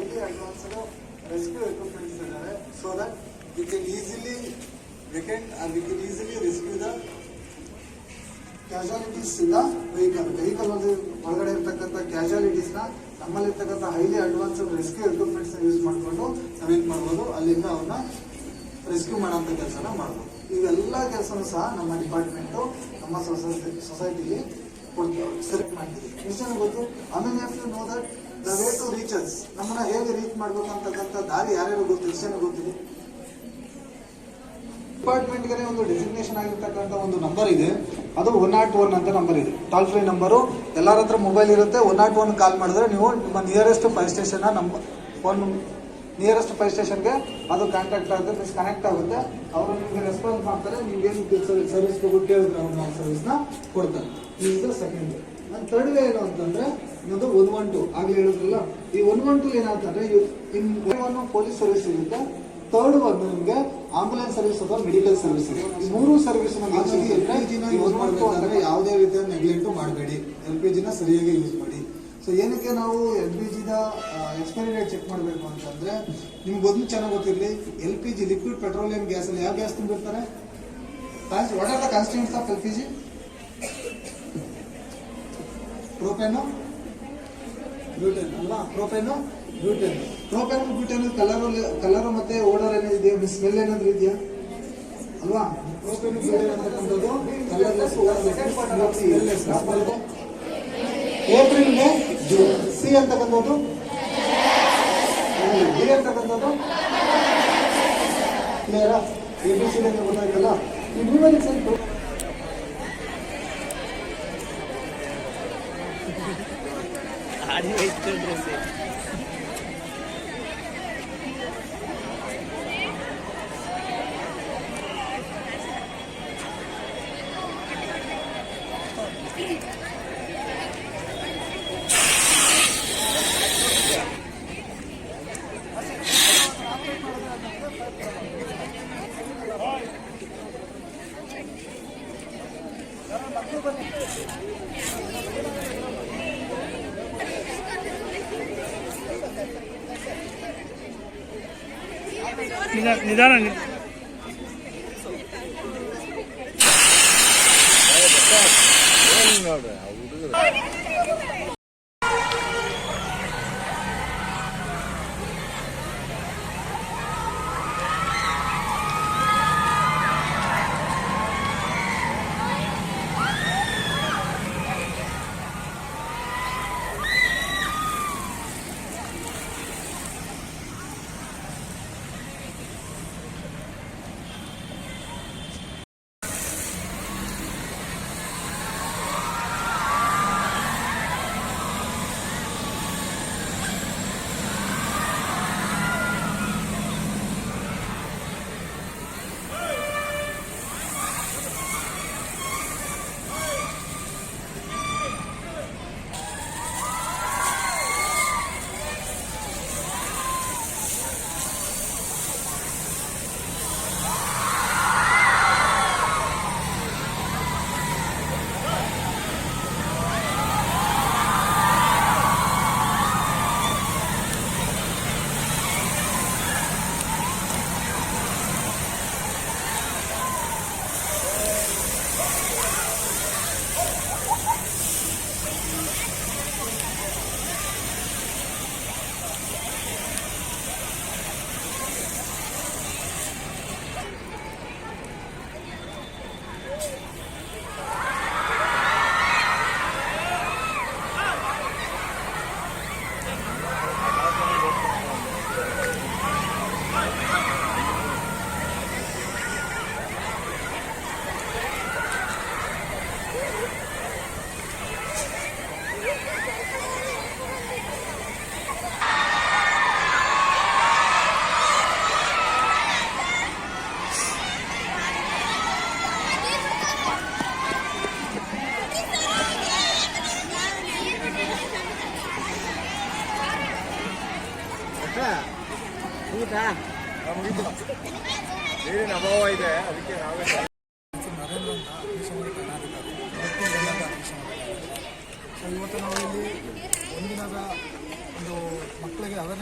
Highly advanced rescue equipments ಇದ್ದಾರೆ so that we can easily weekend can we can easily rescue the casualties ಇಂದ vehicle vehicle ಒಳಗಡೆ ಇರ್ತಕ್ಕಂಥ ಕ್ಯಾಶುಯಾಲಿಟೀಸ್ನ ನಮ್ಮಲ್ಲಿರ್ತಕ್ಕಂಥ highly advanced rescue ಎಕ್ವಿಪ್ಮೆಂಟ್ಸ್ನ use ಮಾಡಿಕೊಂಡು ನಾವೇನು ಮಾಡ್ಬೋದು. ಅಲ್ಲಿಂದ ಅವನ್ನ ರೆಸ್ಕ್ಯೂ ಮಾಡೋಂಥ ಕೆಲಸನ ಮಾಡ್ಬೋದು. ಇವೆಲ್ಲ ಕೆಲಸನೂ ಸಹ ನಮ್ಮ ಡಿಪಾರ್ಟ್ಮೆಂಟು ನಮ್ಮ ಸೊಸೈಟಿ ಸೊಸೈಟಿಲಿ ಸೆಲೆಕ್ಟ್ ಮಾಡ್ತೀವಿ ಜನ ಗೊತ್ತು? ಆಮೇಲೆ have to know that the way to reachers ನಮ್ಮನ್ನ ಹೇಗೆ ರೀಚ್ ಮಾಡ್ಬೇಕಂತಕ್ಕಂಥ ದಾರಿ ಯಾರ್ಯಾರು ಗೊತ್ತು ಗೊತ್ತಿಲ್ಲ. ಗೊತ್ತಿದೆ ಡಿಪಾರ್ಟ್ಮೆಂಟ್ಗೆ ಒಂದು ಡೆಸಿಗ್ನೇಷನ್ ಆಗಿರ್ತಕ್ಕಂಥ ಒಂದು ನಂಬರ್ ಇದೆ. ಅದು ಒನ್ ನಾಟ್ ಒನ್ ಅಂತ ನಂಬರ್ ಇದೆ. ಟಾಲ್ ಫ್ರೀ ನಂಬರು ಎಲ್ಲರ ಹತ್ರ ಮೊಬೈಲ್ ಇರುತ್ತೆ. ಒನ್ ನಾಟ್ ಒನ್ ಕಾಲ್ ಮಾಡಿದ್ರೆ ನೀವು ನಿಮ್ಮ ನಿಯರೆಸ್ಟ್ ಫೈರ್ ಸ್ಟೇಷನ್ ನಮ್ಮ ಫೋನ್ ನಿಯರೆಸ್ಟ್ ಫೈರ್ ಸ್ಟೇಷನ್ಗೆ ಅದು ಕಾಂಟ್ಯಾಕ್ಟ್ ಆಗುತ್ತೆ ಮಿಸ್ ಕನೆಕ್ಟ್ ಆಗುತ್ತೆ. ಅವರು ನಿಮಗೆ ರೆಸ್ಪಾನ್ಸ್ ಮಾಡ್ತಾರೆ. ನೀವೇನು ಸರ್ವಿಸ್ ಬಗ್ಗೆ ಕೇಳಿದ್ರೆ ಅವ್ರು ನಾವು ಸರ್ವಿಸ್ನ ಕೊಡ್ತಾರೆ. ಇದು ಸೆಕೆಂಡ್ ನನ್ನ ಥರ್ಡ್ ವೇ ಏನು ಅಂತಂದ್ರೆ ಇನ್ನೊಂದು ಒನ್ ಒನ್ ಟು ಆಗ್ಲೇ ಹೇಳಿದ್ರಲ್ಲ? ಈ ಒನ್ ಒನ್ ಟು ಏನಾಗ್ತಂದ್ರೆ ಇನ್ ಒನ್ ಪೊಲೀಸ್ ಸರ್ವಿಸ್ ಇರುತ್ತೆ. ಥರ್ಡ್ ಒನ್ ನಿಮಗೆ ಆಂಬುಲೆನ್ಸ್ ಸರ್ವಿಸ್ ಅಥವಾ ಮೆಡಿಕಲ್ ಸರ್ವಿಸ್ ಇದೆ. ಈ ಮೂರು ಸರ್ವಿಸ್ ಯೂಸ್ ಮಾಡಬೇಕಾದ್ರೆ ಯಾವುದೇ ರೀತಿಯ ನೆಗ್ಲೆಕ್ಟ್ ಮಾಡಬೇಡಿ. ಎಲ್ ಪಿ ಜಿನ ಸರಿಯಾಗಿ ಯೂಸ್ ಮಾಡಿ. ಸೊ ಏನಕ್ಕೆ ನಾವು ಎಲ್ ಪಿ ಜಿದ ಎಕ್ಸ್ಪೈರಿ ಡೇಟ್ ಚೆಕ್ ಮಾಡಬೇಕು ಅಂತಂದ್ರೆ ನಿಮ್ಗೆ ಒಂದು ಚೆನ್ನಾಗಿ ಗೊತ್ತಿರಲಿ L P G liquid petroleum gas ಅಲ್ಲಿ ಯಾವ gas ತುಂಬಿರ್ತಾರೆ? What are the constituents of L P G propane butane ಅಲ್ಲ propane butane propane butane colour colour ಮತ್ತೆ ಓಡರ್ ಏನಿದೆ ಸ್ಮೆಲ್ ಏನಾದ್ರೂ ಇದೆಯಾ? ಅಲ್ವಾ? ಪ್ರೋಪೇನ್ ಬ್ಯೂಟೇನ್ ಅಂತಕ್ಕಂಥದ್ದು ಕಲರ್ಲೆಸ್ ಏಪ್ರಿಲ್ಗೆ ಜೂನ್ ಸಿ ಅಂತಕ್ಕಂಥದ್ದು ಡಿ ಅಂತಕ್ಕಂಥದ್ದು ಕ್ಲಿಯರಾ ಎ ಬಿ ಸಿ ಗೊತ್ತಾಯ್ತಲ್ಲ ಈ ನ್ಯೂಮರಿಕ್ಸ್ ಅಂತ Ari, 20你在你在那里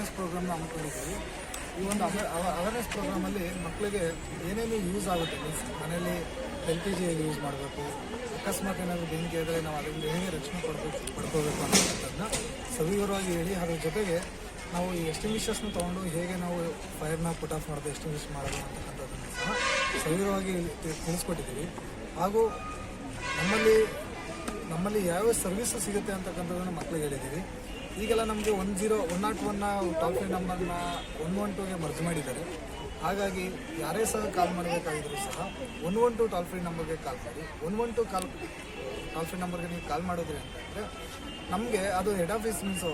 ಅವೇರ್ನೆಸ್ ಪ್ರೋಗ್ರಾಮ್ನ ಹಮ್ಮಿಕೊಂಡಿದ್ದೀವಿ ಈ ಒಂದು ಅವೇರ್ನೆಸ್ ಪ್ರೋಗ್ರಾಮಲ್ಲಿ ಮಕ್ಕಳಿಗೆ ಏನೇನು ಯೂಸ್ ಆಗುತ್ತೆ ಮೀನ್ಸ್ ಮನೇಲಿ ಎಲ್ ಪಿ ಜಿ ಯೂಸ್ ಮಾಡಬೇಕು, ಅಕಸ್ಮಾತ್ ಏನಾದರೂ ಬೆಂಕಿ ಆದರೆ ನಾವು ಅದರಿಂದ ಹೇಗೆ ರಕ್ಷಣೆ ಕೊಡಬೇಕು ಪಡ್ಕೋಬೇಕು ಅನ್ನೋದನ್ನ ಸವಿವರವಾಗಿ ಹೇಳಿ, ಅದ್ರ ಜೊತೆಗೆ ನಾವು ಈ ಎಸ್ಟಿಮಿಷಸ್ನ ತೊಗೊಂಡು ಹೇಗೆ ನಾವು ಫೈರ್ನ ಪುಟ್ ಆಫ್ ಮಾಡೋದು ಎಸ್ಟಿಮಿಷ್ ಮಾಡೋದು ಅಂತಕ್ಕಂಥದ್ದನ್ನು ಸಹ ಸವಿವರವಾಗಿ ತಿಳಿಸ್ಕೊಟ್ಟಿದ್ದೀವಿ ಹಾಗೂ ನಮ್ಮಲ್ಲಿ ನಮ್ಮಲ್ಲಿ ಯಾವ್ಯಾವ ಸರ್ವಿಸ್ ಸಿಗುತ್ತೆ ಅಂತಕ್ಕಂಥದ್ದನ್ನು ಮಕ್ಕಳಿಗೆ ಹೇಳಿದ್ದೀವಿ ಈಗೆಲ್ಲ ನಮಗೆ ಒನ್ ಜೀರೋ ಒನ್ ನಾಟ್ ಒನ್ನ ಟೋಲ್ ಫ್ರೀ ನಂಬರ್ನ ಒನ್ ಒನ್ ಟೂಗೆ ಮರ್ಜ್ ಮಾಡಿದ್ದಾರೆ. ಹಾಗಾಗಿ ಯಾರೇ ಸಹ ಕಾಲ್ ಮಾಡಬೇಕಾಗಿದ್ರು ಸಹ one one two toll free ನಂಬರ್ಗೆ ಕಾಲ್ ಮಾಡಿ. One one two call free ನಂಬರ್ಗೆ ನೀವು ಕಾಲ್ ಮಾಡಿದ್ರಿ ಅಂತಂದರೆ, ನಮಗೆ ಅದು ಹೆಡ್ ಆಫೀಸ್ ಮೀನ್ಸ್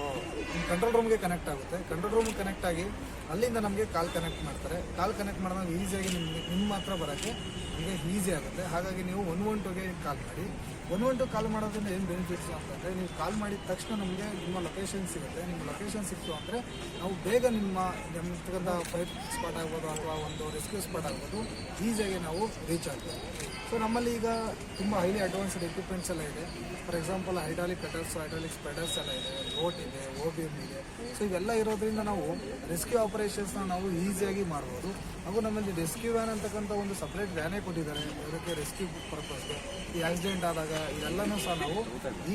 ಕಂಟ್ರೋಲ್ ರೂಮ್ಗೆ ಕನೆಕ್ಟ್ ಆಗುತ್ತೆ. ಕಂಟ್ರೋಲ್ ರೂಮ್ ಕನೆಕ್ಟ್ ಆಗಿ ಅಲ್ಲಿಂದ ನಮಗೆ ಕಾಲ್ ಕನೆಕ್ಟ್ ಮಾಡ್ತಾರೆ. ಕಾಲ್ ಕನೆಕ್ಟ್ ಮಾಡಿದಾಗ ಈಸಿಯಾಗಿ ನಿಮಗೆ, ನಿಮ್ಮ ಹತ್ರ ಬರೋಕ್ಕೆ ನಿಮಗೆ ಈಸಿ ಆಗುತ್ತೆ. ಹಾಗಾಗಿ ನೀವು ಒನ್ ಒನ್ ಟುಗೆ ಕಾಲ್ ಮಾಡಿ. ಒನ್ ಒನ್ ಟು ಕಾಲ್ ಮಾಡೋದ್ರಿಂದ ಏನು ಬೆನಿಫಿಟ್ಸ್ ಅಂತಂದರೆ, ನೀವು ಕಾಲ್ ಮಾಡಿದ ತಕ್ಷಣ ನಮಗೆ ನಿಮ್ಮ ಲೊಕೇಶನ್ ಸಿಗುತ್ತೆ. ನಿಮ್ಮ ಲೊಕೇಶನ್ ಸಿಕ್ತು ಅಂದರೆ ನಾವು ಬೇಗ ನಿಮ್ಮ, ನಮ್ಮ ಫೈರ್ ಸ್ಪಾಟ್ ಆಗ್ಬೋದು ಅಥವಾ ಒಂದು ರೆಸ್ಕ್ಯೂ ಸ್ಪಾಟ್ ಆಗ್ಬೋದು. ಈಸಿಯಾಗಿ ನಾವು ರೀಚ್ ಆಗ್ಬೋದು ಸೊ ನಮ್ಮಲ್ಲಿ ಈಗ ತುಂಬ ಹೈಲಿ ಅಡ್ವಾನ್ಸ್ಡ್ ಎಕ್ವಿಪ್ಮೆಂಟ್ಸ್ ಎಲ್ಲ ಇದೆ. For example hydraulic cutters hydraulic spreaders ಎಲ್ಲ ಇದೆ ಬೋಟ್ ಇದೆ ಓ ಬಿ ಎಂ ಇದೆ. ಸೊ ಇವೆಲ್ಲ ಇರೋದ್ರಿಂದ ನಾವು ರೆಸ್ಕ್ಯೂ ಆಪರೇಷನ್ಸ್ನ ನಾವು ಈಸಿಯಾಗಿ ಮಾಡ್ಬೋದು. ಹಾಗೂ ನಮ್ಮಲ್ಲಿ ರೆಸ್ಕ್ಯೂ ವ್ಯಾನ್ ಅಂತಕ್ಕಂಥ ಒಂದು ಸಪ್ರೇಟ್ ವ್ಯಾನೇ ಕೊಟ್ಟಿದ್ದಾರೆ. ಅದಕ್ಕೆ ರೆಸ್ಕ್ಯೂ ಪರ್ಪಸ್ಗೆ ಈ ಆಕ್ಸಿಡೆಂಟ್ ಆದಾಗ ಇದೆಲ್ಲನೂ ಸಹ ನಾವು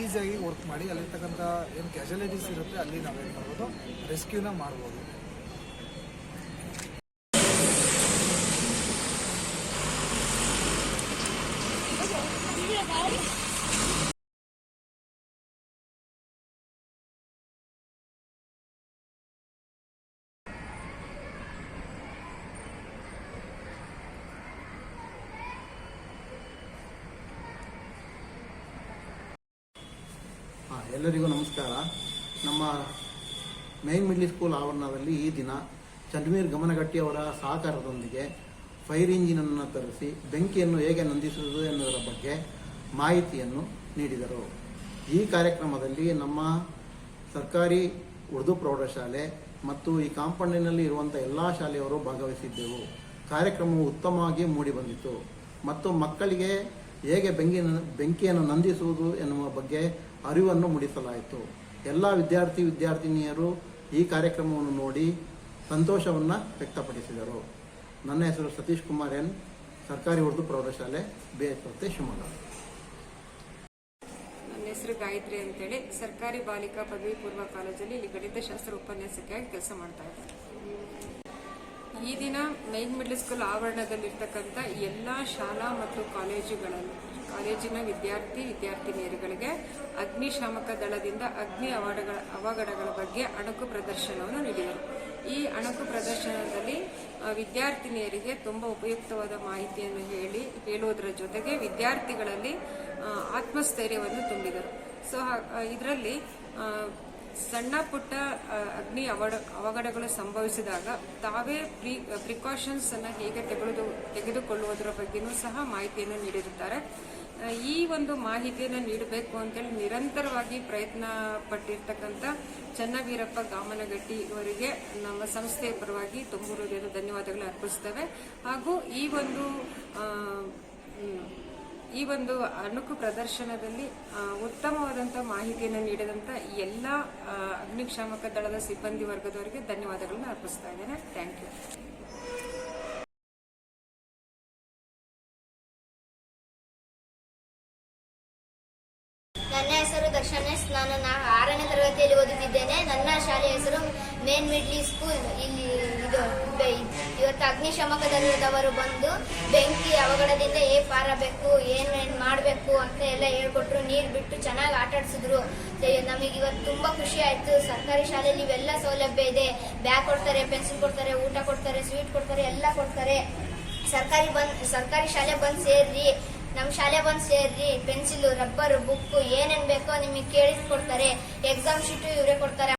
ಈಸಿಯಾಗಿ ವರ್ಕ್ ಮಾಡಿ, ಅಲ್ಲಿರ್ತಕ್ಕಂಥ ಏನು ಕ್ಯಾಶುಯಾಲಿಟೀಸ್ ಇರುತ್ತೆ, ಅಲ್ಲಿ ನಾವೇನು ಮಾಡ್ಬೋದು ರೆಸ್ಕ್ಯೂನ ಮಾಡ್ಬೋದು. ಎಲ್ಲರಿಗೂ ನಮಸ್ಕಾರ. ನಮ್ಮ ಮೇನ್ ಮಿಡ್ಲ್ ಸ್ಕೂಲ್ ಆವರಣದಲ್ಲಿ ಈ ದಿನ ಚಂದ್ಮೀರ್ ಗಮನಗಟ್ಟಿ ಅವರ ಸಹಕಾರದೊಂದಿಗೆ ಫೈರ್ ಇಂಜಿನನ್ನು ತರಿಸಿ ಬೆಂಕಿಯನ್ನು ಹೇಗೆ ನಂದಿಸುವುದು ಎನ್ನುವುದರ ಬಗ್ಗೆ ಮಾಹಿತಿಯನ್ನು ನೀಡಿದರು. ಈ ಕಾರ್ಯಕ್ರಮದಲ್ಲಿ ನಮ್ಮ ಸರ್ಕಾರಿ ಉರ್ದು ಪ್ರೌಢಶಾಲೆ ಮತ್ತು ಈ ಕಾಂಪೌಂಡಿನಲ್ಲಿ ಇರುವಂಥ ಎಲ್ಲ ಶಾಲೆಯವರು ಭಾಗವಹಿಸಿದ್ದೆವು. ಕಾರ್ಯಕ್ರಮವು ಉತ್ತಮವಾಗಿ ಮೂಡಿಬಂದಿತು ಮತ್ತು ಮಕ್ಕಳಿಗೆ ಹೇಗೆ ಬೆಂಕಿ ಬೆಂಕಿಯನ್ನು ನಂದಿಸುವುದು ಎನ್ನುವ ಬಗ್ಗೆ ಅರಿವನ್ನು ಮೂಡಿಸಲಾಯಿತು. ಎಲ್ಲ ವಿದ್ಯಾರ್ಥಿ, ವಿದ್ಯಾರ್ಥಿನಿಯರು ಈ ಕಾರ್ಯಕ್ರಮವನ್ನು ನೋಡಿ ಸಂತೋಷವನ್ನು ವ್ಯಕ್ತಪಡಿಸಿದರು. ನನ್ನ ಹೆಸರು ಸತೀಶ್ ಕುಮಾರ್ ಎನ್, ಸರ್ಕಾರಿ ಉರ್ದು ಪ್ರೌಢಶಾಲೆ ಬೇಸ್ಪತ್ತೆ ಶಿವಮೊಗ್ಗ. ನನ್ನ ಹೆಸರು ಗಾಯತ್ರಿ ಅಂತೇಳಿ. ಸರ್ಕಾರಿ ಬಾಲಿಕಾ ಪದವಿ ಪೂರ್ವ ಕಾಲೇಜಲ್ಲಿ ಇಲ್ಲಿ ಗಣಿತಶಾಸ್ತ್ರ ಉಪನ್ಯಾಸಕಿಯಾಗಿ ಕೆಲಸ ಮಾಡ್ತಾ ಇದ್ದೀನಿ. ಈ ದಿನ ಮೈನ್ ಮಿಡ್ಲ್ ಸ್ಕೂಲ್ ಆವರಣದಲ್ಲಿರ್ತಕ್ಕಂಥ ಎಲ್ಲ ಶಾಲಾ ಮತ್ತು ಕಾಲೇಜುಗಳಲ್ಲಿ, ಕಾಲೇಜಿನ ವಿದ್ಯಾರ್ಥಿ, ವಿದ್ಯಾರ್ಥಿನಿಯರುಗಳಿಗೆ ಅಗ್ನಿಶಾಮಕ ದಳದಿಂದ ಅಗ್ನಿ ಅವಘಡಗಳ ಅವಘಡಗಳ ಬಗ್ಗೆ ಅಣುಕು ಪ್ರದರ್ಶನವನ್ನು ನೀಡಿದರು. ಈ ಅಣುಕು ಪ್ರದರ್ಶನದಲ್ಲಿ ವಿದ್ಯಾರ್ಥಿನಿಯರಿಗೆ ತುಂಬ ಉಪಯುಕ್ತವಾದ ಮಾಹಿತಿಯನ್ನು ಹೇಳಿ, ಹೇಳುವುದರ ಜೊತೆಗೆ ವಿದ್ಯಾರ್ಥಿಗಳಲ್ಲಿ ಆತ್ಮಸ್ಥೈರ್ಯವನ್ನು ತುಂಬಿದರು. ಸೊ ಇದರಲ್ಲಿ ಸಣ್ಣ ಪುಟ್ಟ ಅಗ್ನಿ ಅವಡ, ಅವಘಡಗಳು ಸಂಭವಿಸಿದಾಗ ತಾವೇ ಪ್ರಿ ಪ್ರಿಕಾಷನ್ಸ್ ಅನ್ನು ಹೇಗೆ ತೆಗೆದು, ತೆಗೆದುಕೊಳ್ಳುವುದರ ಬಗ್ಗೆನೂ ಸಹ ಮಾಹಿತಿಯನ್ನು ನೀಡಿರುತ್ತಾರೆ. ಈ ಒಂದು ಮಾಹಿತಿಯನ್ನು ನೀಡಬೇಕು ಅಂತೇಳಿ ನಿರಂತರವಾಗಿ ಪ್ರಯತ್ನ ಪಟ್ಟಿರ್ತಕ್ಕಂಥ ಚನ್ನವೀರಪ್ಪ ಗಾಮನಗಟ್ಟಿ ಅವರಿಗೆ ನಮ್ಮ ಸಂಸ್ಥೆಯ ಪರವಾಗಿ ತುಂಬ ಧನ್ಯವಾದಗಳು ಅರ್ಪಿಸ್ತೇವೆ. ಹಾಗೂ ಈ ಒಂದು ಈ ಒಂದು ಅಣುಕು ಪ್ರದರ್ಶನದಲ್ಲಿ ಉತ್ತಮವಾದಂತಹ ಮಾಹಿತಿಯನ್ನು ನೀಡಿದಂಥ ಎಲ್ಲ ಅಗ್ನಿಶಾಮಕ ದಳದ ಸಿಬ್ಬಂದಿ ವರ್ಗದವರಿಗೆ ಧನ್ಯವಾದಗಳನ್ನು ಅರ್ಪಿಸ್ತಾ ಇದ್ದೇನೆ. ಥ್ಯಾಂಕ್ ಯು ನನ್ನ ಹೆಸರು ದರ್ಶನೇಶ್ ನಾನು ನಾ ಆರನೇ ತರಗತಿಯಲ್ಲಿ ಓದುತ್ತಿದ್ದೇನೆ. ನನ್ನ ಶಾಲೆಯ ಹೆಸರು ಮೇನ್ ಮಿಡ್ಲಿ ಸ್ಕೂಲ್. ಇಲ್ಲಿ ಇವತ್ತು ಅಗ್ನಿಶಾಮಕ ದಳದವರು ಬಂದು ಬೆಂಕಿ ಅವಘಡದಿಂದ ಏ ಪಾರಬೇಕು ಏನು ಏನು ಮಾಡಬೇಕು ಅಂತ ಎಲ್ಲ ಹೇಳ್ಕೊಟ್ರು. ನೀರು ಬಿಟ್ಟು ಚೆನ್ನಾಗಿ ಆಟ ಆಡಿಸಿದ್ರು. ನಮಗೆ ಇವತ್ತು ತುಂಬ ಖುಷಿ ಆಯಿತು. ಸರ್ಕಾರಿ ಶಾಲೆಯಲ್ಲಿ ಇವೆಲ್ಲ ಸೌಲಭ್ಯ ಇದೆ. ಬ್ಯಾಗ್ ಕೊಡ್ತಾರೆ, ಪೆನ್ಸಿಲ್ ಕೊಡ್ತಾರೆ, ಊಟ ಕೊಡ್ತಾರೆ, ಸ್ವೀಟ್ ಕೊಡ್ತಾರೆ, ಎಲ್ಲ ಕೊಡ್ತಾರೆ. ಸರ್ಕಾರಿ ಬಂದ್, ಸರ್ಕಾರಿ ಶಾಲೆ ಬಂದು ಸೇರ್ರಿ. ನಮ್ಮ ಶಾಲೆ ಬಂದು ಸೇರ್ರಿ. ಪೆನ್ಸಿಲ್, ರಬ್ಬರ್ ಬುಕ್ ಏನೇನು ಬೇಕೋ ನಿಮಗೆ ಕೇಳಿಸ್ಕೊಡ್ತಾರೆ. ಎಕ್ಸಾಮ್ ಶೀಟು ಇವರೇ ಕೊಡ್ತಾರೆ.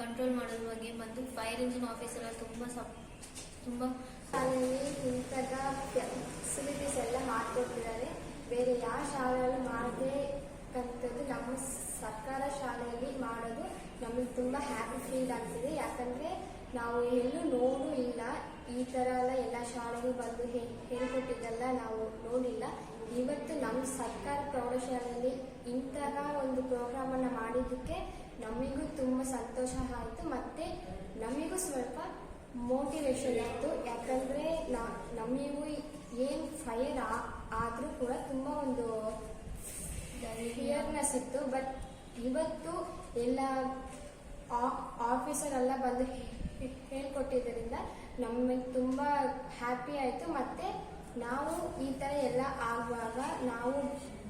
ಕಂಟ್ರೋಲ್ ಮಾಡೋದ್ರ ಬಗ್ಗೆ ಮತ್ತು ಫೈರ್ ಇಂಜಿನ್ ಆಫೀಸರ್ ತುಂಬ ಸಪ್ ತುಂಬ ಶಾಲೆಯಲ್ಲಿ ಇಂಥದ ಫೆಸಿಲಿಟೀಸ್ ಎಲ್ಲ ಮಾಡಿಕೊಟ್ಟಿದ್ದಾರೆ. ಬೇರೆ ಯಾವ ಶಾಲೆಯಲ್ಲೂ ಮಾಡಬೇಕಂಥದ್ದು ನಮ್ಮ ಸರ್ಕಾರ ಶಾಲೆಯಲ್ಲಿ ಮಾಡೋದು ನಮಗೆ ತುಂಬ ಹ್ಯಾಪಿ ಫೀಲ್ ಆಗ್ತಿದೆ. ಯಾಕಂದರೆ ನಾವು ಎಲ್ಲೂ ನೋಡೂ ಇಲ್ಲ. ಈ ಥರ ಎಲ್ಲ ಎಲ್ಲ ಶಾಲೆಗೂ ಬಂದು ಹೇಳ್ಕೊಟ್ಟಿದ್ದೆಲ್ಲ ನಾವು ನೋಡಿಲ್ಲ. ಇವತ್ತು ನಮ್ಮ ಸರ್ಕಾರ ಪ್ರೌಢಶಾಲೆಯಲ್ಲಿ ಇಂತಹ ಒಂದು ಪ್ರೋಗ್ರಾಮನ್ನು ಮಾಡಿದ್ದಕ್ಕೆ ನಮಗೂ ತುಂಬ ಸಂತೋಷ ಆಯಿತು. ಮತ್ತು ನಮಗೂ ಸ್ವಲ್ಪ ಮೋಟಿವೇಶನ್ ಆಯಿತು ಯಾಕಂದರೆ ನಮಗೂ ಏನು ಫೈರ್ ಆದರೂ ಕೂಡ ತುಂಬ ಒಂದು ಫಿಯರ್ನೆಸ್ ಇತ್ತು. ಬಟ್ ಇವತ್ತು ಎಲ್ಲ ಆಫೀಸರ್ ಎಲ್ಲ ಬಂದು ಹೇಳ್ಕೊಟ್ಟಿದ್ದರಿಂದ ನಮಗೆ ತುಂಬ ಹ್ಯಾಪಿ ಆಯಿತು. ಮತ್ತು ನಾವು ಈ ಥರ ಎಲ್ಲ ಆಗುವಾಗ ನಾವು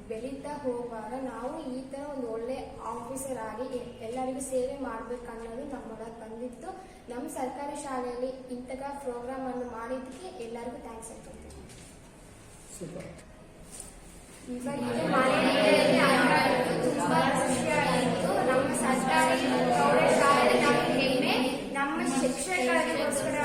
ಬೆಳೀತಾ ಹೋಗುವಾಗ ನಾವು ಈ ತರ ಒಂದು ಒಳ್ಳೆ ಆಫೀಸರ್ ಆಗಿ ಎಲ್ಲರಿಗೂ ಸೇವೆ ಮಾಡಬೇಕು ಅನ್ನೋದು ನಮ್ಮೊಳಗೆ ಬಂದಿತ್ತು. ನಮ್ಮ ಸರ್ಕಾರಿ ಶಾಲೆಯಲ್ಲಿ ಇಂತಹ ಪ್ರೋಗ್ರಾಮ್ ಅನ್ನು ಮಾಡಿದ್ದಕ್ಕೆ ಎಲ್ಲರಿಗೂ ಥ್ಯಾಂಕ್ಸ್ ಹೇಳ್ಕೊಳ್ತೀನಿ ತುಂಬಾ ಖುಷಿ ಆಯಿತು ನಮ್ಮ ಸರ್ಕಾರಿ ಪ್ರೌಢಶಾಲೆ ನಮ್ಮ ಹೆಮ್ಮೆ ನಮ್ಮ ಶಿಕ್ಷಕರಿಗೋಸ್ಕರನೂ ತುಂಬ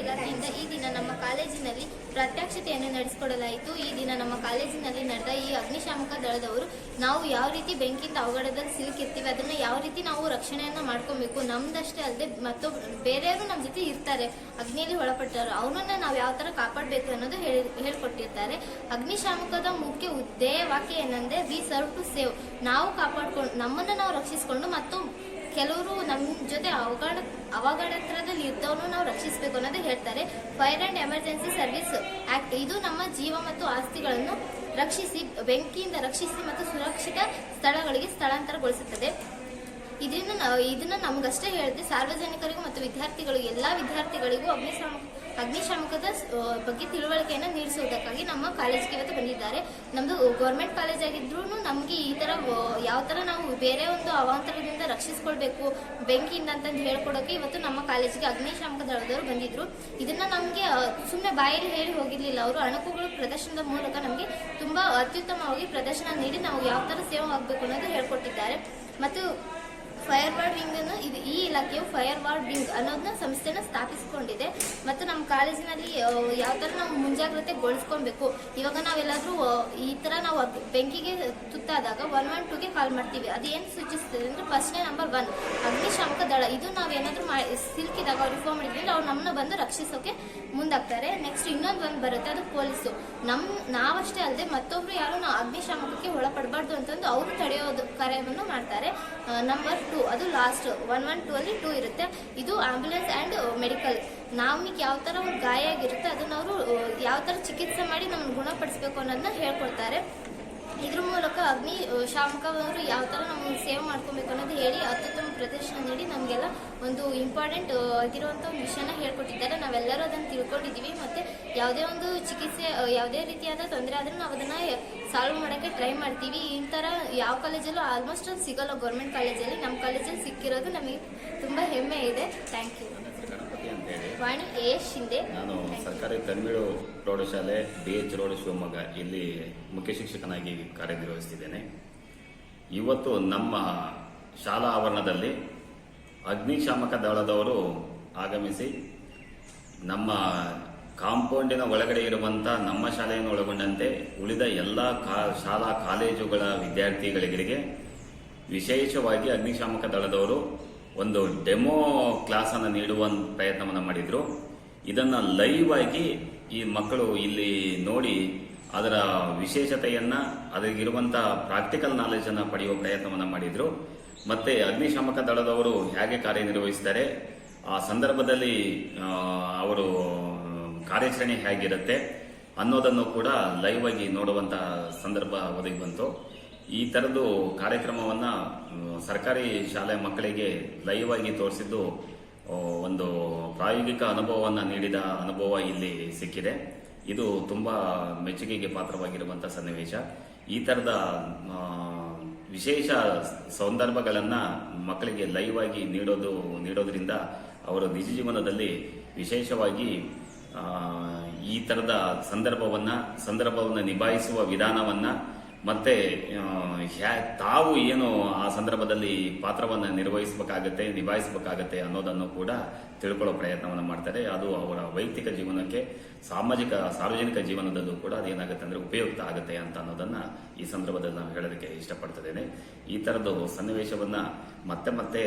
ಇಲಾಖೆಯಿಂದ ಈ ದಿನ ನಮ್ಮ ಕಾಲೇಜಿನಲ್ಲಿ ಪ್ರಾತ್ಯಕ್ಷತೆಯನ್ನು ನಡೆಸಿಕೊಡಲಾಯಿತು. ಈ ದಿನ ನಮ್ಮ ಕಾಲೇಜಿನಲ್ಲಿ ನಡೆದ ಈ ಅಗ್ನಿಶಾಮಕ ದಳದವರು ನಾವು ಯಾವ ರೀತಿ ಬೆಂಕಿಯಿಂದ ಅವಘಡದಲ್ಲಿ ಸಿಲುಕಿರ್ತೀವಿ, ಅದನ್ನ ಯಾವ ರೀತಿ ನಾವು ರಕ್ಷಣೆಯನ್ನ ಮಾಡ್ಕೊಬೇಕು, ನಮ್ದಷ್ಟೇ ಅಲ್ಲದೆ ಮತ್ತು ಬೇರೆಯವರು ನಮ್ಮ ಜೊತೆ ಇರ್ತಾರೆ, ಅಗ್ನಿಯಲ್ಲಿ ಒಳಪಟ್ಟವರು, ಅವನನ್ನ ನಾವು ಯಾವ ತರ ಕಾಪಾಡಬೇಕು ಅನ್ನೋದು ಹೇಳಿ, ಹೇಳ್ಕೊಟ್ಟಿರ್ತಾರೆ. ಅಗ್ನಿಶಾಮಕದ ಮುಖ್ಯ ಉದ್ದೇಯ ವಾಕ್ಯ ಏನಂದ್ರೆ ವಿ ಸರ್ವ್ ಟು ಸೇವ್ ನಾವು ಕಾಪಾಡ್ಕೊಂಡು ನಮ್ಮನ್ನ ನಾವು ರಕ್ಷಿಸಿಕೊಂಡು ಮತ್ತು ಕೆಲವರು ನಮ್ಮ ಜೊತೆ ಅವಘಡ ಅವಘಡತ್ರದಲ್ಲಿ ಇದ್ದವನು ನಾವು ರಕ್ಷಿಸಬೇಕು ಅನ್ನೋದು ಹೇಳ್ತಾರೆ. Fire and emergency service act ಇದು ನಮ್ಮ ಜೀವ ಮತ್ತು ಆಸ್ತಿಗಳನ್ನು ರಕ್ಷಿಸಿ, ಬೆಂಕಿಯಿಂದ ರಕ್ಷಿಸಿ ಮತ್ತು ಸುರಕ್ಷಿತ ಸ್ಥಳಗಳಿಗೆ ಸ್ಥಳಾಂತರಗೊಳಿಸುತ್ತದೆ. ಇದರಿಂದ ಇದನ್ನು ಇದನ್ನ ನಮ್ಗಷ್ಟೇ ಹೇಳಿದೆ ಸಾರ್ವಜನಿಕರಿಗೂ ಮತ್ತು ವಿದ್ಯಾರ್ಥಿಗಳಿಗೂ ಎಲ್ಲಾ ವಿದ್ಯಾರ್ಥಿಗಳಿಗೂ ಅಗ್ನಿಶಾಮಕ ಅಗ್ನಿಶಾಮಕದ ಬಗ್ಗೆ ತಿಳುವಳಿಕೆಯನ್ನು ನೀಡಿಸುವುದಕ್ಕಾಗಿ ನಮ್ಮ ಕಾಲೇಜ್ಗೆ ಇವತ್ತು ಬಂದಿದ್ದಾರೆ. ನಮ್ದು ಗೌರ್ಮೆಂಟ್ ಕಾಲೇಜ್ ಆಗಿದ್ರು ನಮಗೆ ಈ ಥರ ಯಾವ ಥರ ನಾವು ಬೇರೆ ಒಂದು ಅವಾಂತರದಿಂದ ರಕ್ಷಿಸ್ಕೊಳ್ಬೇಕು, ಬೆಂಕಿಯಿಂದ ಅಂತಂದು ಹೇಳ್ಕೊಡೋಕೆ ಇವತ್ತು ನಮ್ಮ ಕಾಲೇಜಿಗೆ ಅಗ್ನಿಶಾಮಕ ದಳದವರು ಬಂದಿದ್ರು. ಇದನ್ನ ನಮಗೆ ಸುಮ್ಮನೆ ಬಾಯಲ್ಲಿ ಹೇಳಿ ಹೋಗಿರಲಿಲ್ಲ. ಅವರು ಅಣುಕುಗಳು ಪ್ರದರ್ಶನದ ಮೂಲಕ ನಮಗೆ ತುಂಬಾ ಅತ್ಯುತ್ತಮವಾಗಿ ಪ್ರದರ್ಶನ ನೀಡಿ ನಾವು ಯಾವ ಥರ ಸೇವೆ ಆಗಬೇಕು ಅನ್ನೋದು ಹೇಳ್ಕೊಟ್ಟಿದ್ದಾರೆ. ಮತ್ತು ಫೈರ್ ವಾರ್ಡ್ ವಿಂಗ್ ಅನ್ನು ಇದು ಈ ಇಲಾಖೆಯು ಫೈರ್ ವಾರ್ಡ್ ವಿಂಗ್ ಅನ್ನೋದನ್ನ ಸಂಸ್ಥೆನ ಸ್ಥಾಪಿಸಿಕೊಂಡಿದೆ. ಮತ್ತು ನಮ್ಮ ಕಾಲೇಜಿನಲ್ಲಿ ಯಾವ ಥರ ನಾವು ಮುಂಜಾಗ್ರತೆಗೊಳಿಸ್ಕೊಬೇಕು ಇವಾಗ ನಾವೆಲ್ಲಾದರೂ ಈ ಥರ ನಾವು ಬೆಂಕಿಗೆ ತುತ್ತಾದಾಗ ಒನ್ ಒನ್ ಟೂಗೆ ಕಾಲ್ ಮಾಡ್ತೀವಿ. ಅದು ಏನು ಸೂಚಿಸ್ತದೆ ಅಂದ್ರೆ ಫಸ್ಟ್ನೇ ನಂಬರ್ ಒನ್, ಅಗ್ನಿಶಾಮಕ ದಳ. ಇದು ನಾವೇನಾದರೂ ಮಾ, ಸಿಲ್ಕಿದಾಗ ಅವ್ರು ಇನ್ಫಾರ್ಮ್ ಮಾಡಿದ್ರೆ ಅವ್ರು ನಮ್ಮನ್ನ ಬಂದು ರಕ್ಷಿಸೋಕೆ ಮುಂದಾಗ್ತಾರೆ. ನೆಕ್ಸ್ಟ್ ಇನ್ನೊಂದು ಒಂದು ಬರುತ್ತೆ, ಅದು ಪೊಲೀಸು. ನಮ್ಮ ನಾವಷ್ಟೇ ಅಲ್ಲದೆ ಮತ್ತೊಬ್ರು ಯಾರು ನಾವು ಅಗ್ನಿಶಾಮಕಕ್ಕೆ ಒಳಪಡಬಾರ್ದು ಅಂತಂದು ಅವರು ತಡೆಯೋದು ಕಾರ್ಯವನ್ನು ಮಾಡ್ತಾರೆ. ನಂಬರ್ ಟೂ, ಅದು ಲಾಸ್ಟ್ ಒನ್ ಒನ್ ಟೂ ಅಲ್ಲಿ ಟೂ ಇರುತ್ತೆ. ಇದು ಆಂಬ್ಯುಲೆನ್ಸ್ ಆ್ಯಂಡ್ ಮೆಡಿಕಲ್ ನಮಗೆ ಯಾವ ಥರ ಒಂದು ಗಾಯ ಆಗಿರುತ್ತೆ, ಅದನ್ನ ಅವರು ಯಾವ ಥರ ಚಿಕಿತ್ಸೆ ಮಾಡಿ ನಮ್ಮನ್ನು ಗುಣಪಡಿಸ್ಬೇಕು ಅನ್ನೋದನ್ನ ಹೇಳ್ಕೊಡ್ತಾರೆ. ಇದ್ರ ಮೂಲಕ ಅಗ್ನಿ ಶಾಮಕವರು ಯಾವ ಥರ ನಮ್ಮ ಸೇವ್ ಮಾಡ್ಕೊಬೇಕು ಅನ್ನೋದು ಹೇಳಿ ಅತ್ಯುತ್ತಮ ಪ್ರದರ್ಶನ ನೀಡಿ ನಮಗೆಲ್ಲ ಒಂದು ಇಂಪಾರ್ಟೆಂಟ್ ಆಗಿರುವಂಥ ಒಂದು ವಿಷಯನ ಹೇಳ್ಕೊಟ್ಟಿದ್ದಾರೆ. ನಾವೆಲ್ಲರೂ ಅದನ್ನು ತಿಳ್ಕೊಂಡಿದ್ದೀವಿ. ಮತ್ತು ಯಾವುದೇ ಒಂದು ಚಿಕಿತ್ಸೆ ಯಾವುದೇ ರೀತಿಯಾದ ತೊಂದರೆ ಆದ್ರೂ ನಾವು ಅದನ್ನು ಸಾಲ್ವ್ ಮಾಡೋಕ್ಕೆ ಟ್ರೈ ಮಾಡ್ತೀವಿ. ಈ ಥರ ಯಾವ ಕಾಲೇಜಲ್ಲೂ ಆಲ್ಮೋಸ್ಟ್ ಅದು ಸಿಗಲ್ಲ. ಗೌರ್ಮೆಂಟ್ ಕಾಲೇಜಲ್ಲಿ ನಮ್ಮ ಕಾಲೇಜಲ್ಲಿ ಸಿಕ್ಕಿರೋದು ನಮಗೆ ತುಂಬ ಹೆಮ್ಮೆ ಇದೆ. Thank you Vani A Shinde ನಾನು ಸರ್ಕಾರಿ ತಮಿಳು ಪ್ರೌಢಶಾಲೆ ಡಿ ಎಚ್ ರೋಡ್ ಶಿವಮೊಗ್ಗ ಇಲ್ಲಿ ಮುಖ್ಯ ಶಿಕ್ಷಕನಾಗಿ ಕಾರ್ಯನಿರ್ವಹಿಸ್ತಿದ್ದೇನೆ. ಇವತ್ತು ನಮ್ಮ ಶಾಲಾ ಆವರಣದಲ್ಲಿ ಅಗ್ನಿಶಾಮಕ ದಳದವರು ಆಗಮಿಸಿ ನಮ್ಮ ಕಾಂಪೌಂಡಿನ ಒಳಗಡೆ ಇರುವಂತ ನಮ್ಮ ಶಾಲೆಯನ್ನು ಒಳಗೊಂಡಂತೆ ಉಳಿದ ಎಲ್ಲ ಕಾ- ಶಾಲಾ ಕಾಲೇಜುಗಳ ವಿದ್ಯಾರ್ಥಿಗಳಿಗೆ ವಿಶೇಷವಾಗಿ ಅಗ್ನಿಶಾಮಕ ದಳದವರು ಒಂದು ಡೆಮೋ ಕ್ಲಾಸನ್ನು ನೀಡುವ ಪ್ರಯತ್ನವನ್ನು ಮಾಡಿದ್ರು. ಇದನ್ನ ಲೈವ್ ಆಗಿ ಈ ಮಕ್ಕಳು ಇಲ್ಲಿ ನೋಡಿ ಅದರ ವಿಶೇಷತೆಯನ್ನು ಅದಕ್ಕಿರುವಂಥ ಪ್ರಾಕ್ಟಿಕಲ್ ನಾಲೆಜನ್ನು ಪಡೆಯುವ ಪ್ರಯತ್ನವನ್ನು ಮಾಡಿದ್ರು. ಮತ್ತೆ ಅಗ್ನಿಶಾಮಕ ದಳದವರು ಹೇಗೆ ಕಾರ್ಯನಿರ್ವಹಿಸ್ತಾರೆ, ಆ ಸಂದರ್ಭದಲ್ಲಿ ಅವರು ಕಾರ್ಯಾಚರಣೆ ಹೇಗಿರುತ್ತೆ ಅನ್ನೋದನ್ನು ಕೂಡ ಲೈವ್ ಆಗಿ ನೋಡುವಂತ ಸಂದರ್ಭ ಒದಗಿ ಬಂತು. ಈ ತರದ್ದು ಕಾರ್ಯಕ್ರಮವನ್ನ ಸರ್ಕಾರಿ ಶಾಲೆ ಮಕ್ಕಳಿಗೆ ಲೈವ್ ಆಗಿ ತೋರಿಸಿದ್ದು ಒಂದು ಪ್ರಾಯೋಗಿಕ ಅನುಭವವನ್ನ ನೀಡಿದ ಅನುಭವ ಇಲ್ಲಿ ಸಿಕ್ಕಿದೆ. ಇದು ತುಂಬಾ ಮೆಚ್ಚುಗೆಗೆ ಪಾತ್ರವಾಗಿರುವಂತಹ ಸನ್ನಿವೇಶ. ಈ ತರದ ವಿಶೇಷ ಸಂದರ್ಭಗಳನ್ನ ಮಕ್ಕಳಿಗೆ ಲೈವ್ ಆಗಿ ನೀಡೋದು, ನೀಡೋದ್ರಿಂದ ಅವರ ನಿಜ ಜೀವನದಲ್ಲಿ ವಿಶೇಷವಾಗಿ ಈ ತರದ ಸಂದರ್ಭವನ್ನ ಸಂದರ್ಭವನ್ನ ನಿಭಾಯಿಸುವ ವಿಧಾನವನ್ನ ಮತ್ತೆ ಹ್ಯಾ- ತಾವು ಏನು ಆ ಸಂದರ್ಭದಲ್ಲಿ ಪಾತ್ರವನ್ನು ನಿರ್ವಹಿಸಬೇಕಾಗತ್ತೆ, ನಿಭಾಯಿಸಬೇಕಾಗತ್ತೆ ಅನ್ನೋದನ್ನು ಕೂಡ ತಿಳ್ಕೊಳ್ಳೋ ಪ್ರಯತ್ನವನ್ನು ಮಾಡ್ತಾರೆ. ಅದು ಅವರ ವೈಯಕ್ತಿಕ ಜೀವನಕ್ಕೆ, ಸಾಮಾಜಿಕ, ಸಾರ್ವಜನಿಕ ಜೀವನದಲ್ಲೂ ಕೂಡ ಅದೇನಾಗುತ್ತೆ ಅಂದರೆ ಉಪಯುಕ್ತ ಆಗುತ್ತೆ ಅಂತ ಅನ್ನೋದನ್ನು ಈ ಸಂದರ್ಭದಲ್ಲಿ ನಾನು ಹೇಳೋದಕ್ಕೆ ಇಷ್ಟಪಡ್ತಿದ್ದೇನೆ. ಈ ಥರದ್ದು ಸನ್ನಿವೇಶವನ್ನು ಮತ್ತೆ ಮತ್ತೆ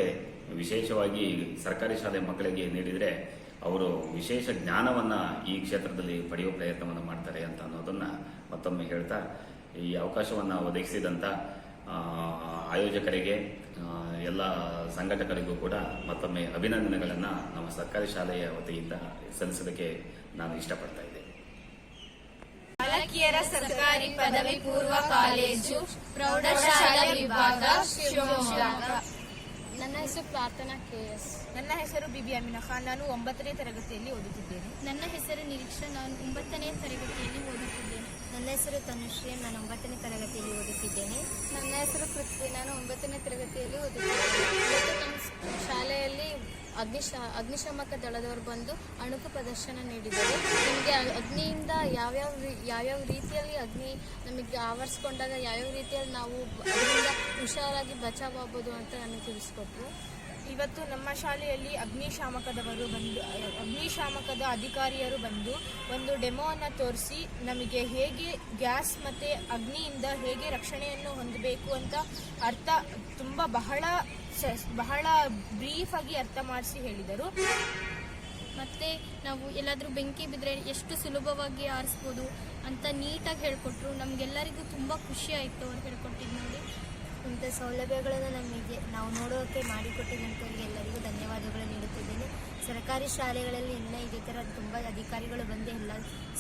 ವಿಶೇಷವಾಗಿ ಸರ್ಕಾರಿ ಶಾಲೆ ಮಕ್ಕಳಿಗೆ ನೀಡಿದರೆ ಅವರು ವಿಶೇಷ ಜ್ಞಾನವನ್ನು ಈ ಕ್ಷೇತ್ರದಲ್ಲಿ ಪಡೆಯುವ ಪ್ರಯತ್ನವನ್ನು ಮಾಡ್ತಾರೆ ಅಂತ ಅನ್ನೋದನ್ನು ಮತ್ತೊಮ್ಮೆ ಹೇಳ್ತಾ ಈ ಅವಕಾಶವನ್ನು ಒದಗಿಸಿದಂಥ ಆ, ಆಯೋಜಕರಿಗೆ ಎಲ್ಲ ಸಂಘಟಕರಿಗೂ ಕೂಡ ಮತ್ತೊಮ್ಮೆ ಅಭಿನಂದನೆಗಳನ್ನು ನಮ್ಮ ಸರ್ಕಾರಿ ಶಾಲೆಯ ವತಿಯಿಂದ ಸಲ್ಲಿಸೋದಕ್ಕೆ ನಾನು ಇಷ್ಟಪಡ್ತಾ ಇದ್ದೇನೆ. ಬಾಲಕಿಯರ ಸರ್ಕಾರಿ ಪದವಿ ಪೂರ್ವ ಕಾಲೇಜು ಪ್ರೌಢಶಾಲಾ ವಿಭಾಗ ಶಿವಮೊಗ್ಗ. ನನ್ನ ಹೆಸರು ಪ್ರಾರ್ಥನಾ ಕೆ ಎಸ್. ನನ್ನ ಹೆಸರು ಬಿಬಿ ಅಮಿನಾ ಖಾನ್. ನಾನು ಒಂಬತ್ತನೇ ತರಗತಿಯಲ್ಲಿ ಓದುತ್ತಿದ್ದೇನೆ. ನನ್ನ ಹೆಸರು ನಿರೀಕ್ಷಾ. ನಾನು ಒಂಬತ್ತನೇ ತರಗತಿಯಲ್ಲಿ ನನ್ನ ಹೆಸರು ತನುಶ್ರೀ, ನಾನು ಒಂಬತ್ತನೇ ತರಗತಿಯಲ್ಲಿ ಓದುತ್ತಿದ್ದೇನೆ. ನನ್ನ ಹೆಸರು ಪೃಥ್ವಿ, ನಾನು ಒಂಬತ್ತನೇ ತರಗತಿಯಲ್ಲಿ ಓದುತ್ತಿದ್ದೇನೆ. ಶಾಲೆಯಲ್ಲಿ ಅಗ್ನಿಶ, ಅಗ್ನಿಶಾಮಕ ದಳದವರು ಬಂದು ಅಣುಕು ಪ್ರದರ್ಶನ ನೀಡಿದರು. ನಿಮಗೆ ಅಗ್ನಿಯಿಂದ ಯಾವ್ಯಾವ ಯಾವ್ಯಾವ ರೀತಿಯಲ್ಲಿ ಅಗ್ನಿ ನಮಗೆ ಆವರಿಸ್ಕೊಂಡಾಗ ಯಾವ್ಯಾವ ರೀತಿಯಲ್ಲಿ ನಾವು ಅದರಿಂದ ಹುಷಾರಾಗಿ ಬಚಾವಾಗ್ಬೋದು ಅಂತ ನನಗೆ ತಿಳಿಸ್ಕೊಟ್ರು. ಇವತ್ತು ನಮ್ಮ ಶಾಲೆಯಲ್ಲಿ ಅಗ್ನಿಶಾಮಕದವರು ಬಂದು, ಅಗ್ನಿಶಾಮಕದ ಅಧಿಕಾರಿಯರು ಬಂದು ಒಂದು ಡೆಮೋವನ್ನು ತೋರಿಸಿ ನಮಗೆ ಹೇಗೆ ಗ್ಯಾಸ್ ಮತ್ತು ಅಗ್ನಿಯಿಂದ ಹೇಗೆ ರಕ್ಷಣೆಯನ್ನು ಹೊಂದಬೇಕು ಅಂತ ಅರ್ಥ, ತುಂಬ ಬಹಳ ಬಹಳ ಬ್ರೀಫ್ ಆಗಿ ಅರ್ಥ ಮಾಡಿಸಿ ಹೇಳಿದರು. ಮತ್ತು ನಾವು ಎಲ್ಲಾದರೂ ಬೆಂಕಿ ಬಿದ್ದರೆ ಎಷ್ಟು ಸುಲಭವಾಗಿ ಆರಿಸ್ಬೋದು ಅಂತ ನೀಟಾಗಿ ಹೇಳಿಕೊಟ್ರು. ನಮಗೆಲ್ಲರಿಗೂ ತುಂಬ ಖುಷಿ ಆಯಿತು ಅವ್ರು ಹೇಳ್ಕೊಟ್ಟಿದ್ದು ನೋಡಿ. ಇಂಥ ಸೌಲಭ್ಯಗಳನ್ನು ನಮಗೆ ನಾವು ನೋಡೋಕ್ಕೆ ಮಾಡಿಕೊಟ್ಟಿದ್ದಂಥವ್ರಿಗೆ ಎಲ್ಲರಿಗೂ ಧನ್ಯವಾದಗಳು ನೀಡುತ್ತಿದ್ದೇನೆ. ಸರ್ಕಾರಿ ಶಾಲೆಗಳಲ್ಲಿ ಇನ್ನೂ ಇದೇ ಥರ ತುಂಬ ಅಧಿಕಾರಿಗಳು ಬಂದು ಎಲ್ಲ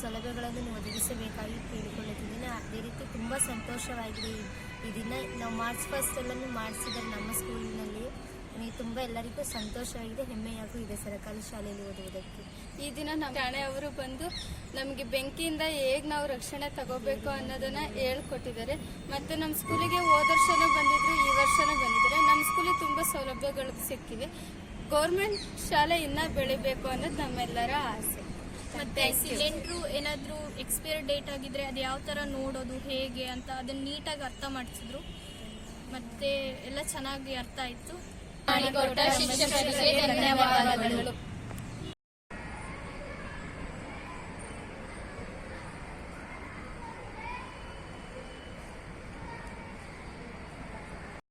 ಸೌಲಭ್ಯಗಳನ್ನು ಒದಗಿಸಬೇಕಾಗಿ ಕೇಳಿಕೊಳ್ಳುತ್ತಿದ್ದೇನೆ. ಅದೇ ರೀತಿ ತುಂಬ ಸಂತೋಷವಾಗಿದೆ ಈ- ನಾವು ಮಾರ್ಚ್ ಫಸ್ಟ್ ಎಲ್ಲನೂ ಮಾಡಿಸಿದ್ದಾರೆ ನಮ್ಮ ಸ್ಕೂಲಿನಲ್ಲಿ ನನಗೆ ತುಂಬ ಎಲ್ಲರಿಗೂ ಸಂತೋಷವಾಗಿದೆ ಹೆಮ್ಮೆಯಾಗೂ ಇದೆ ಸರ್ಕಾರಿ ಶಾಲೆಯಲ್ಲಿ ಓದುವುದಕ್ಕೆ. ಈ ದಿನ ನಮ್ಮ ಠಾಣೆಯವರು ಬಂದು ನಮಗೆ ಬೆಂಕಿಯಿಂದ ಹೇಗೆ ನಾವು ರಕ್ಷಣೆ ತಗೋಬೇಕು ಅನ್ನೋದನ್ನ ಹೇಳ್ಕೊಟ್ಟಿದ್ದಾರೆ. ಮತ್ತು ನಮ್ಮ ಸ್ಕೂಲಿಗೆ ಹೋದ ವರ್ಷನೂ ಬಂದಿದ್ರು ಈ ವರ್ಷನೂ ಬಂದಿದ್ದಾರೆ. ನಮ್ಮ ಸ್ಕೂಲಿಗೆ ತುಂಬ ಸೌಲಭ್ಯಗಳು ಸಿಕ್ಕಿವೆ. ಗೌರ್ಮೆಂಟ್ ಶಾಲೆ ಇನ್ನೂ ಬೆಳಿಬೇಕು ಅನ್ನೋದು ನಮ್ಮೆಲ್ಲರ ಆಸೆ. ಮತ್ತೆ ಸಿಲಿಂಡ್ರು ಏನಾದರೂ ಎಕ್ಸ್ಪೈರ್ ಡೇಟ್ ಆಗಿದ್ರೆ ಅದು ಯಾವ ಥರ ನೋಡೋದು ಹೇಗೆ ಅಂತ ಅದನ್ನ ನೀಟಾಗಿ ಅರ್ಥ ಮಾಡಿಸಿದ್ರು. ಮತ್ತೆ ಎಲ್ಲ ಚೆನ್ನಾಗಿ ಅರ್ಥ ಆಯಿತು. ಧನ್ಯವಾದಗಳು